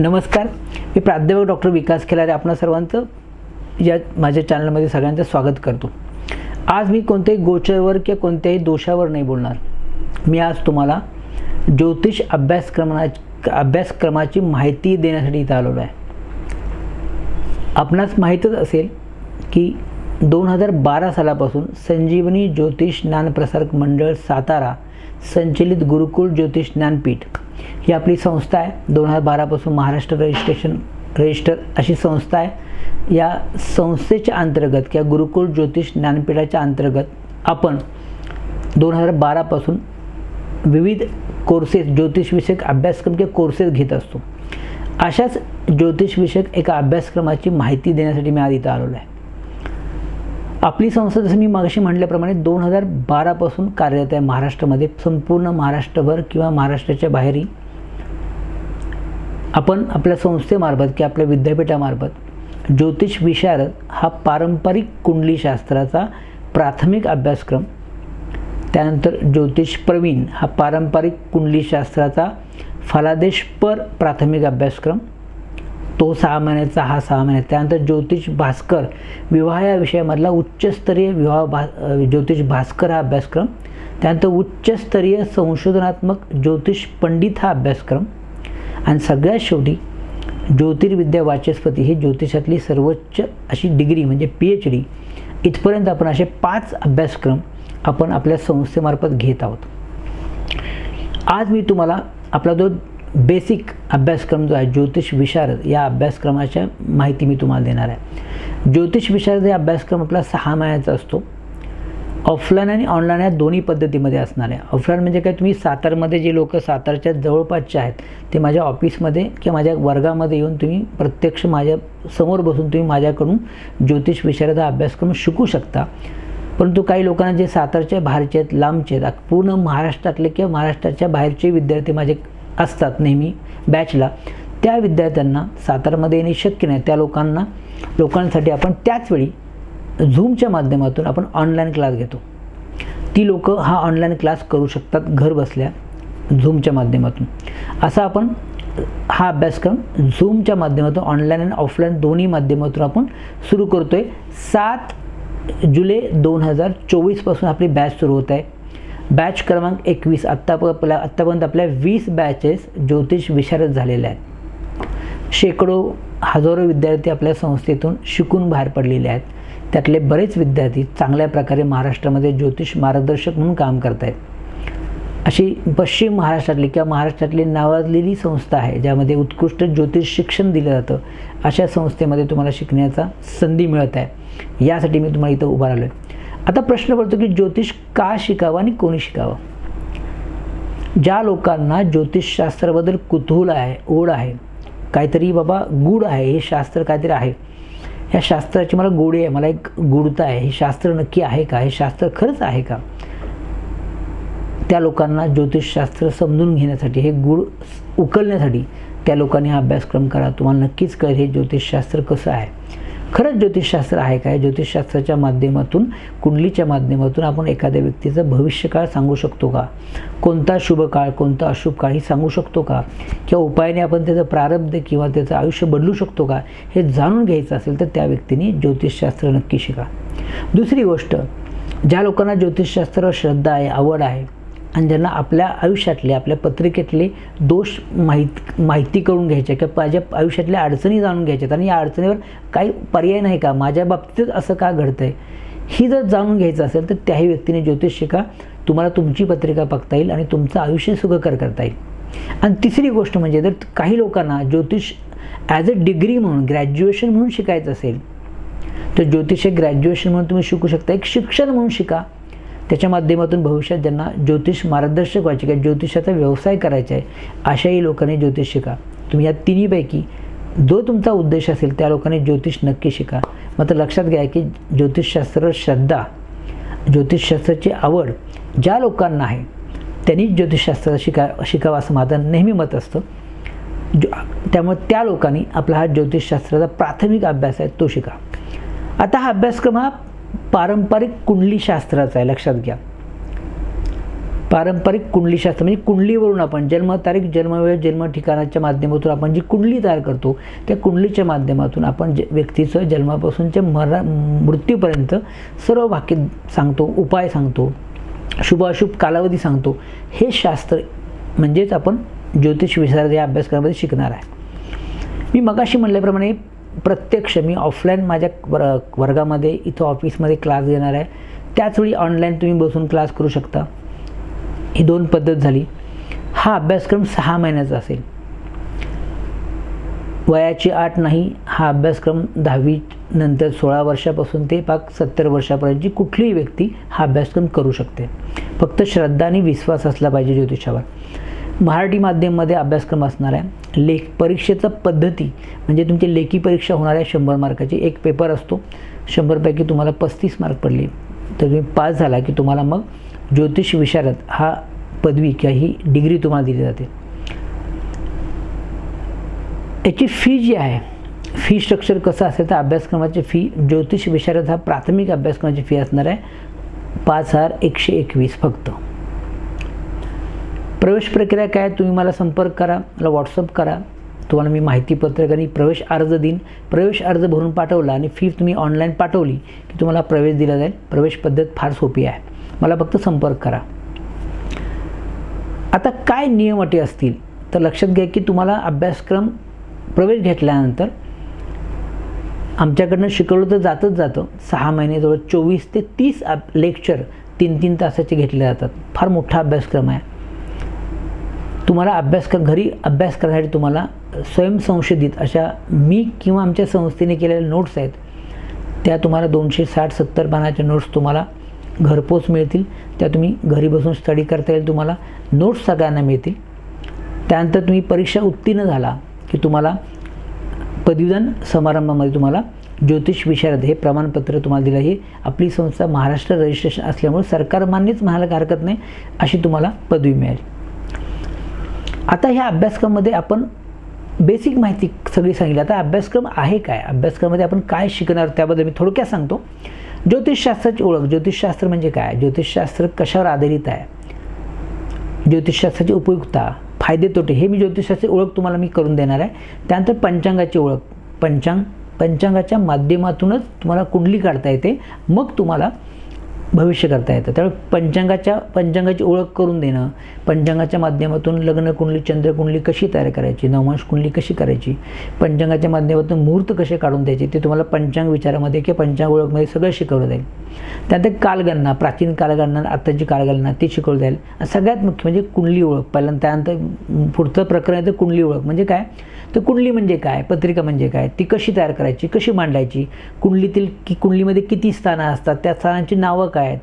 नमस्कार. मी प्राध्यापक डॉक्टर विकास खेलारे आपणा सर्वांचं या माझ्या चॅनलमध्ये सगळ्यांचं स्वागत करतो. आज मी कोणत्याही गोचरवर किंवा कोणत्याही दोषावर नाही बोलणार. मी आज तुम्हाला ज्योतिष अभ्यासक्रमा अभ्यासक्रमाची माहिती देण्यासाठी इथं आलेलो आहे. आपणास माहीतच असेल की दोन हजार बारा सालापासून संजीवनी ज्योतिष ज्ञानप्रसारक मंडळ सातारा संचलित गुरुकुल ज्योतिष ज्ञानपीठ ही आपली संस्था आहे. दोन हजार बारापासून महाराष्ट्र रजिस्ट्रेशन रजिस्टर अशी संस्था आहे. या संस्थेच्या अंतर्गत किंवा गुरुकुल ज्योतिष ज्ञानपीठाच्या अंतर्गत आपण दोन हजार बारापासून विविध कोर्सेस ज्योतिषविषयक अभ्यासक्रम किंवा कोर्सेस घेत असतो. अशाच ज्योतिषविषयक एका अभ्यासक्रमाची माहिती देण्यासाठी मी आज इथं आलेलो आहे. आपली संस्था जसं मी मागाशी म्हटल्याप्रमाणे दोन हजार बारापासून कार्यरत आहे महाराष्ट्रामध्ये. संपूर्ण महाराष्ट्रभर किंवा महाराष्ट्राच्या बाहेरही आपण आपल्या संस्थेमार्फत किंवा आपल्या विद्यापीठामार्फत ज्योतिष विशारद हा पारंपरिक कुंडलीशास्त्राचा प्राथमिक अभ्यासक्रम त्यानंतर ज्योतिष प्रवीण हा पारंपरिक कुंडलीशास्त्राचा फलादेशपर प्राथमिक अभ्यासक्रम तो सहा महिन्याचा हा सहा महिन्याचा त्यानंतर ज्योतिष भास्कर विवाह या विषयामधला उच्चस्तरीय विवाह भा ज्योतिष भास्कर हा अभ्यासक्रम त्यानंतर उच्चस्तरीय संशोधनात्मक ज्योतिष पंडित हा अभ्यासक्रम आणि सगळ्यात शेवटी ज्योतिर्विद्या वाचस्पती हे ज्योतिषातली सर्वोच्च अशी डिग्री म्हणजे पी एच डी इथपर्यंत आपण असे पाच अभ्यासक्रम आपण आपल्या संस्थेमार्फत घेत आहोत. आज मी तुम्हाला आपला जो बेसिक अभ्यासक्रम जो आहे ज्योतिष विशारद या अभ्यासक्रमाच्या माहिती मी तुम्हाला देणार आहे. ज्योतिष विशारद हे अभ्यासक्रम आपला सहा महिन्याचा असतो. ऑफलाईन आणि ऑनलाईन या दोन्ही पद्धतीमध्ये असणार आहे. ऑफलाईन म्हणजे काय? तुम्ही सातारमध्ये जे लोक सातारच्या जवळपासचे आहेत ते माझ्या ऑफिसमध्ये किंवा माझ्या वर्गामध्ये येऊन तुम्ही प्रत्यक्ष माझ्यासमोर बसून तुम्ही माझ्याकडून ज्योतिष विषयाचा अभ्यास करून शिकू शकता. परंतु काही लोकांना जे सातारच्या बाहेरचे आहेत लांबचे आहेत पूर्ण महाराष्ट्रातले किंवा महाराष्ट्राच्या बाहेरचे विद्यार्थी माझे असतात नेहमी बॅचला त्या विद्यार्थ्यांना सातारमध्ये येणे शक्य नाही. त्या लोकांना लोकांसाठी आपण त्याचवेळी झूमच्या माध्यमातून आपण ऑनलाईन क्लास घेतो. ती लोक हा ऑनलाईन क्लास करू शकतात घर बसल्या झूमच्या माध्यमातून. असा आपण हा अभ्यासक्रम झूमच्या माध्यमातून ऑनलाईन आणि ऑफलाईन दोन्ही माध्यमातून आपण सुरू करतो आहे सात जुलै दोन हजार चोवीसपासून आपली बॅच सुरू होत आहे. बॅच क्रमांक एकवीस. आत्ता आपल्या आत्तापर्यंत आपल्या वीस बॅचेस ज्योतिष विशारद झालेल्या आहेत. शेकडो हजारो विद्यार्थी आपल्या संस्थेतून शिकून बाहेर पडलेले आहेत. त्यातले बरेच विद्यार्थी चांगल्या प्रकारे महाराष्ट्रामध्ये ज्योतिष मार्गदर्शक म्हणून काम करत आहेत अशी पश्चिम महाराष्ट्रातली किंवा महाराष्ट्रातली नावाजलेली संस्था आहे ज्यामध्ये उत्कृष्ट ज्योतिष शिक्षण दिलं जातं अशा संस्थेमध्ये तुम्हाला शिकण्याचा संधी मिळत आहे. यासाठी मी तुम्हाला इथं उभा राहिलो आहे आता प्रश्न पडतो की ज्योतिष का शिकावं आणि कोणी शिकावं? ज्या लोकांना ज्योतिषशास्त्राबद्दल कुतूहल आहे ओढ आहे काहीतरी बाबा गूढ आहे हे शास्त्र काहीतरी आहे. ह्या शास्त्राची मला गोडी आहे मला एक गुढता आहे. हे शास्त्र नक्की आहे का? हे शास्त्र खरंच आहे का? त्या लोकांना ज्योतिषशास्त्र समजून घेण्यासाठी हे गुढ उकलण्यासाठी त्या लोकांनी हा अभ्यासक्रम करा. तुम्हाला नक्कीच कळेल हे ज्योतिषशास्त्र कसं आहे. खरंच ज्योतिषशास्त्र आहे काय? ज्योतिषशास्त्राच्या माध्यमातून कुंडलीच्या माध्यमातून आपण एखाद्या व्यक्तीचं भविष्यकाळ सांगू शकतो का? कोणता शुभ काळ कोणता अशुभ काळ ही सांगू शकतो का? किंवा उपायाने आपण त्याचं प्रारब्ध किंवा त्याचं आयुष्य बदलू शकतो का? हे जाणून घ्यायचं असेल तर त्या व्यक्तीने ज्योतिषशास्त्र नक्की शिका. दुसरी गोष्ट ज्या लोकांना ज्योतिषशास्त्रावर श्रद्धा आहे आवड आहे आणि ज्यांना आपल्या आयुष्यातले आपल्या पत्रिकेतले दोष माहीत माहिती करून घ्यायचे किंवा माझ्या आयुष्यातल्या अडचणी जाणून घ्यायच्यात आणि या अडचणीवर काही पर्याय नाही का? माझ्या बाबतीतच असं का घडतं आहे ही जर जाणून घ्यायचं असेल तर त्याही व्यक्तीने ज्योतिष शिका तुम्हाला तुमची पत्रिका बघता येईल आणि तुमचं आयुष्य सुखकर करता येईल. आणि तिसरी गोष्ट म्हणजे जर काही लोकांना ज्योतिष ॲज अ डिग्री म्हणून ग्रॅज्युएशन म्हणून शिकायचं असेल तर ज्योतिष हे ग्रॅज्युएशन म्हणून तुम्ही शिकू शकता. एक शिक्षण म्हणून शिका. त्याच्या माध्यमातून भविष्यात ज्यांना ज्योतिष मार्गदर्शक व्हायचे किंवा ज्योतिषाचा व्यवसाय करायचा आहे अशाही लोकांनी ज्योतिष शिका. तुम्ही या तिन्हीपैकी जो तुमचा उद्देश असेल त्या लोकांनी ज्योतिष नक्की शिका. मात्र लक्षात घ्या की ज्योतिषशास्त्र श्रद्धा ज्योतिषशास्त्राची आवड ज्या लोकांना आहे त्यांनी ज्योतिषशास्त्र शिका शिकावं असं माझं नेहमी मत असतं. जो त्यामुळे त्या लोकांनी आपला हा ज्योतिषशास्त्राचा प्राथमिक अभ्यास आहे तो शिका. आता हा अभ्यासक्रम हा पारंपरिक कुंडलीशास्त्राचं आहे लक्षात घ्या. पारंपरिक कुंडलीशास्त्र म्हणजे कुंडलीवरून आपण जन्मतारीख जन्मवेळ जन्म ठिकाणाच्या माध्यमातून आपण जी कुंडली तयार करतो त्या कुंडलीच्या माध्यमातून आपण जे व्यक्तीचं जन्मापासूनच्या मरा मृत्यूपर्यंत सर्व वाक्य सांगतो उपाय सांगतो शुभाशुभ कालावधी सांगतो. हे शास्त्र म्हणजेच आपण ज्योतिष विशारद या अभ्यासक्रमामध्ये शिकणार आहे. मी मगाशी म्हणल्याप्रमाणे प्रत्यक्ष मी ऑफलाईन माझ्या वर वर्गामध्ये इथं ऑफिसमध्ये क्लास घेणार आहे. त्याचवेळी ऑनलाईन तुम्ही बसून क्लास करू शकता. ही दोन पद्धत झाली. हा अभ्यासक्रम सहा महिन्याचा असेल. वयाची आठ नाही हा अभ्यासक्रम दहावी नंतर सोळा वर्षापासून ते पाक सत्तर वर्षापर्यंतची कुठलीही व्यक्ती हा अभ्यासक्रम करू शकते. फक्त श्रद्धा आणि विश्वास असला पाहिजे ज्योतिषावर. मराठी माध्यममध्ये अभ्यासक्रम असणार आहे. लेख परीक्षेचं पद्धती म्हणजे तुमची लेखी परीक्षा होणार आहे शंभर मार्काची एक पेपर असतो. शंभरपैकी तुम्हाला पस्तीस मार्क पडले. तर तुम्ही पास झाला की तुम्हाला मग ज्योतिष विशारद हा पदवी किंवा ही डिग्री तुम्हाला दिली जाते. याची फी जी आहे फी स्ट्रक्चर कसं असेल तर अभ्यासक्रमाची फी ज्योतिष विशारद हा प्राथमिक अभ्यासक्रमाची फी असणार आहे. पाच हजार एकशे एकवीस फक्त. प्रवेश प्रक्रिया काय तुम्ही मला संपर्क करा मला व्हॉट्सअप करा. तुम्हाला मी माहितीपत्रक आणि प्रवेश अर्ज देईन. प्रवेश अर्ज भरून पाठवला आणि फी तुम्ही ऑनलाईन पाठवली की तुम्हाला प्रवेश दिला जाईल. प्रवेश पद्धत फार सोपी आहे. मला फक्त संपर्क करा. आता काय नियम अटी असतील? तर लक्षात घ्या की तुम्हाला अभ्यासक्रम प्रवेश घेतल्यानंतर आमच्याकडनं शिकवलं तर जातच जातं. सहा महिने जवळ चोवीस ते तीस लेक्चर तीन तीन तासाचे घेतले जातात. फार मोठा अभ्यासक्रम आहे. तुम्हाला अभ्यास कर घरी अभ्यास करण्यासाठी तुम्हाला स्वयंसंशोधित अशा मी किंवा आमच्या संस्थेने केलेल्या नोट्स आहेत. त्या तुम्हाला दोनशे साठ सत्तर पानाच्या नोट्स तुम्हाला घरपोच मिळतील. त्या तुम्ही घरी बसून स्टडी करता येईल तुम्हाला नोट्स सगळ्यांना मिळतील. त्यानंतर तुम्ही परीक्षा उत्तीर्ण झाला की तुम्हाला पदवीदान समारंभामध्ये तुम्हाला ज्योतिष विशारद हे प्रमाणपत्र तुम्हाला दिलं. हे आपली संस्था महाराष्ट्र रजिस्ट्रेशन असल्यामुळे सरकार मान्यच म्हणायला हरकत नाही अशी तुम्हाला पदवी मिळेल. आता ह्या अभ्यासक्रमामध्ये आपण बेसिक माहिती सगळी सांगितली. आता अभ्यासक्रम आहे काय? अभ्यासक्रमामध्ये आपण काय शिकणार त्याबद्दल मी थोडक्यात सांगतो. ज्योतिषशास्त्राची ओळख. ज्योतिषशास्त्र म्हणजे काय? ज्योतिषशास्त्र कशावर आधारित आहे? ज्योतिषशास्त्राची उपयुक्तता फायदे तोटे हे मी ज्योतिषशास्त्राची ओळख तुम्हाला मी करून देणार आहे. त्यानंतर पंचांगाची ओळख. पंचांग पंचांगाच्या माध्यमातूनच तुम्हाला कुंडली काढता येते. मग तुम्हाला भविष्य करता येतं. त्यामुळे पंचांगाच्या पंचांगाची ओळख करून देणं पंचांगाच्या माध्यमातून लग्न कुंडली चंद्रकुंडली कशी तयार करायची नवमांश कुंडली कशी करायची पंचांगाच्या माध्यमातून मुहूर्त कसे काढून द्यायचे ते तुम्हाला पंचांग विचारामध्ये किंवा पंचांग ओळखमध्ये सगळं शिकवलं जाईल. त्यानंतर कालगणना प्राचीन कालगणना आत्ताची कालगणना ती शिकवलं जाईल. सगळ्यात मुख्य म्हणजे कुंडली ओळख. पहिल्यांदा त्यानंतर पुढचं प्रकरण आहे तर कुंडली ओळख. म्हणजे काय? तर कुंडली म्हणजे काय? पत्रिका म्हणजे काय? ती कशी तयार करायची? कशी मांडायची? कुंडलीतील की कुंडलीमध्ये किती स्थानं असतात? त्या स्थानांची नावं काय आहेत?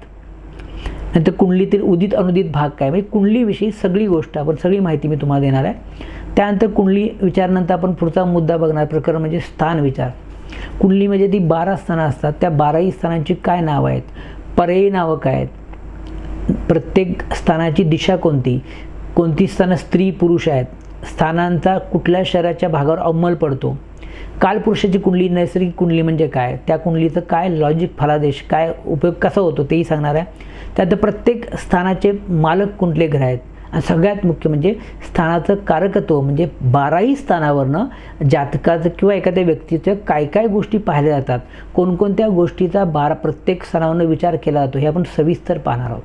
नंतर कुंडलीतील उदित अनुदित भाग काय? म्हणजे कुंडलीविषयी सगळी गोष्ट आपण सगळी माहिती मी तुम्हाला देणार आहे. त्यानंतर कुंडली विचारनंतर आपण पुढचा मुद्दा बघणार. प्रकरण म्हणजे स्थान विचार. कुंडलीमध्ये म्हणजे ती बारा स्थानं असतात. त्या बाराही स्थानांची काय नावं आहेत? पर्यायी नावं काय आहेत? प्रत्येक स्थानाची दिशा कोणती? कोणती स्थानं स्त्री पुरुष आहेत? स्थानांचा कुठल्या शहराच्या भागावर अंमल पडतो? कालपुरुषाची कुंडली नैसर्गिक कुंडली म्हणजे काय? त्या कुंडलीचं काय लॉजिक फलादेश काय उपयोग कसा होतो तेही सांगणार आहे. त्यात प्रत्येक स्थानाचे मालक कुंडले ग्रह आहेत? आणि सगळ्यात मुख्य म्हणजे स्थानाचं कारकत्व म्हणजे बाराही स्थानावरनं जातकाचं किंवा एखाद्या व्यक्तीचं काय काय गोष्टी पाहिल्या जातात. कोणकोणत्या गोष्टीचा बारा प्रत्येक स्थानावरनं विचार केला जातो हे आपण सविस्तर पाहणार आहोत.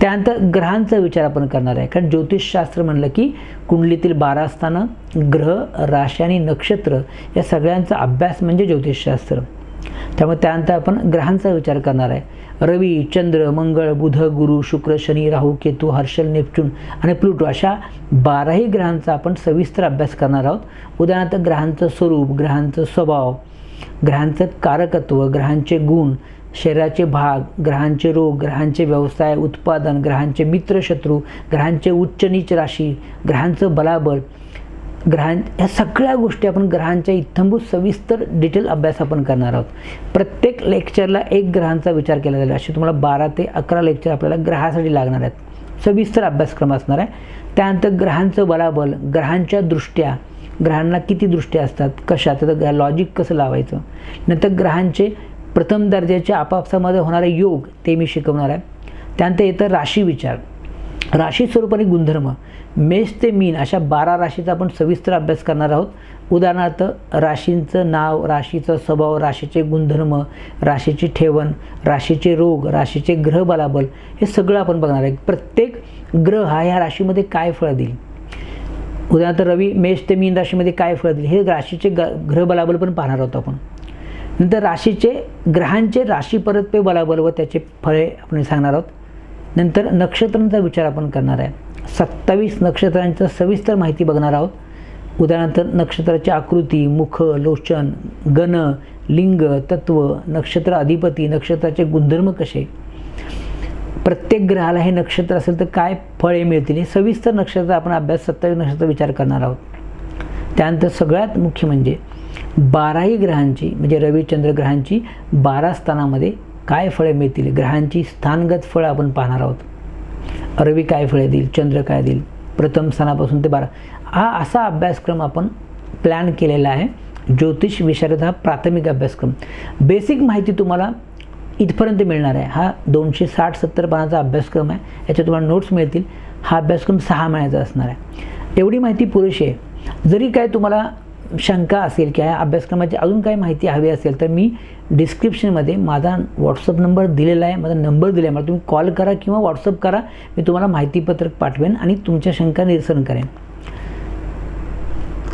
त्यानंतर ग्रहांचा विचार आपण करणार आहे. कारण ज्योतिषशास्त्र म्हणलं की कुंडलीतील बारा स्थानं ग्रह राशी आणि नक्षत्र या सगळ्यांचा अभ्यास म्हणजे ज्योतिषशास्त्र त्यामुळे त्यानंतर आपण ग्रहांचा विचार करणार आहे. रवी चंद्र मंगळ बुध गुरु शुक्र शनी राहू केतू हर्षल नेपच्यून आणि प्लुटो अशा बाराही ग्रहांचा आपण सविस्तर अभ्यास करणार आहोत. उदाहरणार्थ ग्रहांचं स्वरूप ग्रहांचं स्वभाव ग्रहांचं कारकत्व ग्रहांचे गुण शरीराचे भाग ग्रहांचे रोग ग्रहांचे व्यवसाय उत्पादन ग्रहांचे मित्र शत्रू ग्रहांचे उच्च नीच राशी ग्रहांचं बलाबल ग्रहां ह्या सगळ्या गोष्टी आपण ग्रहांच्या इत्थंभूत सविस्तर डिटेल अभ्यास आपण करणार आहोत. प्रत्येक लेक्चरला एक ग्रहांचा विचार केला जाईल. असे तुम्हाला बारा ते अकरा लेक्चर आपल्याला ग्रहासाठी लागणार आहेत. सविस्तर अभ्यासक्रम असणार आहे. त्यानंतर ग्रहांचं बलाबल ग्रहांच्या दृष्ट्या ग्रहांना किती दृष्ट्या असतात कशा त्याचं लॉजिक कसं लावायचं? नंतर ग्रहांचे प्रथम दर्जाच्या आपापसामध्ये होणारे योग ते मी शिकवणार आहे. त्यानंतर येतं राशी विचार. राशी स्वरूप आणि गुणधर्म मेष ते मीन अशा बारा राशीचा आपण सविस्तर अभ्यास करणार आहोत. उदाहरणार्थ राशींचं नाव राशीचा स्वभाव राशीचे गुणधर्म राशीची ठेवण राशीचे रोग राशीचे ग्रह बलाबल हे सगळं आपण बघणार आहे. प्रत्येक ग्रह हा ह्या राशीमध्ये काय फळ देईल? उदाहरणार्थ रवी मेष ते मीन राशीमध्ये काय फळ देईल? हे राशीचे ग ग्रह बलाबल पण पाहणार आहोत आपण. नंतर राशीचे ग्रहांचे राशी परतपे बलाबल व त्याचे फळे आपण सांगणार आहोत. नंतर नक्षत्रांचा विचार आपण करणार आहे. सत्तावीस नक्षत्रांचं सविस्तर माहिती बघणार आहोत. उदाहरणार्थ नक्षत्राची आकृती मुख लोचन गण लिंग तत्व नक्षत्र अधिपती नक्षत्राचे गुणधर्म कसे? प्रत्येक ग्रहाला हे नक्षत्र असेल तर काय फळे मिळतील? हे सविस्तर नक्षत्र आपण अभ्यास सत्तावीस नक्षत्र विचार करणार आहोत. त्यानंतर सगळ्यात मुख्य म्हणजे बाराही ग्रहांची म्हणजे रविचंद्र ग्रहांची बारा स्थानामध्ये काय फळे मिळतील? ग्रहांची स्थानगत फळं आपण पाहणार आहोत. रवी काय फळे देईल? चंद्र काय देईल? प्रथम स्थानापासून ते बारा. हा असा अभ्यासक्रम आपण प्लॅन केलेला आहे. ज्योतिष विशारद हा प्राथमिक अभ्यासक्रम. बेसिक माहिती तुम्हाला इथपर्यंत मिळणार आहे. हा दोनशे साठ सत्तर पानाचा अभ्यासक्रम आहे. याच्यात तुम्हाला नोट्स मिळतील. हा अभ्यासक्रम सहा महिन्याचा असणार आहे. एवढी माहिती पुरेशी आहे. जरी काय तुम्हाला शंका असेल किंवा या अभ्यासक्रमाची अजून काही माहिती हवी असेल तर मी डिस्क्रिप्शनमध्ये माझा व्हॉट्सअप नंबर दिलेला आहे माझा नंबर दिला आहे. मला तुम्ही कॉल करा किंवा व्हॉट्सअप करा. मी तुम्हाला माहितीपत्रक पाठवेन आणि तुमच्या शंका निरसन करेन.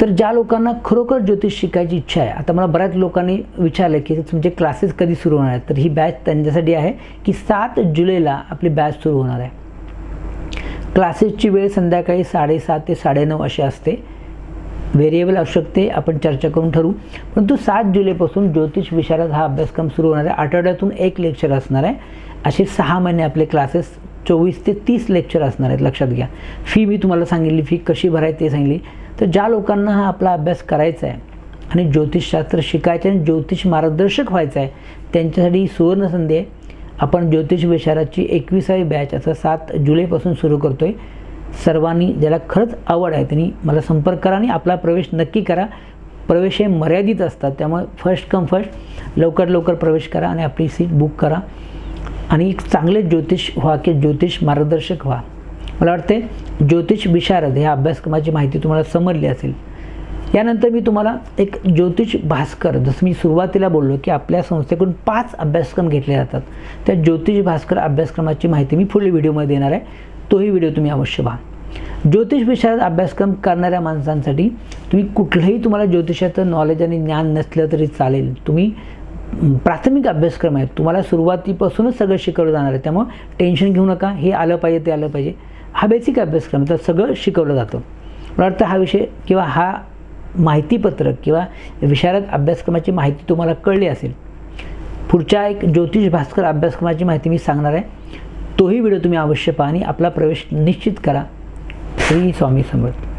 तर ज्या लोकांना खरोखर ज्योतिष शिकायची इच्छा आहे आता मला बऱ्याच लोकांनी विचारलं की तुमचे क्लासेस कधी सुरू होणार आहेत? तर ही बॅच त्यांच्यासाठी आहे की सात जुलैला आपली बॅच सुरू होणार आहे. क्लासेसची वेळ संध्याकाळी साडेसात ते साडेनऊ अशी असते. व्हेरिएबल असू शकते आपण चर्चा करून ठरवू. परंतु सात जुलैपासून ज्योतिष विशारद हा अभ्यासक्रम सुरू होणार आहे. आठवड्यातून एक लेक्चर असणार आहे. असे सहा महिने आपले क्लासेस चोवीस ते तीस लेक्चर असणार आहेत. लक्षात घ्या. फी मी तुम्हाला सांगितली फी कशी भरायची ते सांगितली. तर ज्या लोकांना हा आपला अभ्यास करायचा आहे आणि ज्योतिषशास्त्र शिकायचं आणि ज्योतिष मार्गदर्शक व्हायचं आहे त्यांच्यासाठी ही सुवर्ण संधी आहे. आपण ज्योतिष विशाराची एकविसावी बॅच असं सात जुलैपासून सुरू करतो आहे सर्वांनी ज्याला खरंच आवड आहे त्यांनी मला संपर्क करा आणि आपला प्रवेश नक्की करा. प्रवेश हे मर्यादित असतात त्यामुळे फर्स्ट कम फर्स्ट लवकर लवकर प्रवेश करा आणि आपली सीट बुक करा. आणि एक चांगले ज्योतिष व्हा की ज्योतिष मार्गदर्शक व्हा. मला वाटते ज्योतिष विशारद ह्या अभ्यासक्रमाची माहिती तुम्हाला समजली असेल. यानंतर मी तुम्हाला एक ज्योतिष भास्कर जसं मी सुरुवातीला बोललो की आपल्या संस्थेकडून पाच अभ्यासक्रम घेतले जातात. त्या ज्योतिष भास्कर अभ्यासक्रमाची माहिती मी पुढील व्हिडिओमध्ये देणार आहे. तोही व्हिडिओ तुम्ही अवश्य पहा. ज्योतिष विशारद अभ्यासक्रम करणाऱ्या माणसांसाठी तुम्ही कुठलंही तुम्हाला ज्योतिषाचं नॉलेज आणि ज्ञान नसलं तरी चालेल. तुम्ही प्राथमिक अभ्यासक्रम आहे तुम्हाला सुरुवातीपासूनच सगळं शिकवलं जाणार आहे. त्यामुळं टेन्शन घेऊ नका. हे आलं पाहिजे ते आलं पाहिजे. हा बेसिक अभ्यासक्रम तर सगळं शिकवलं जातं. मला वाटतं हा विषय किंवा हा माहितीपत्रक किंवा विशारद अभ्यासक्रमाची माहिती तुम्हाला कळली असेल. पुढच्या एक ज्योतिष भास्कर अभ्यासक्रमाची माहिती मी सांगणार आहे. तोही व्हिडिओ तुम्ही अवश्य पाहा आणि आपला प्रवेश निश्चित करा. श्री स्वामी समर्थ.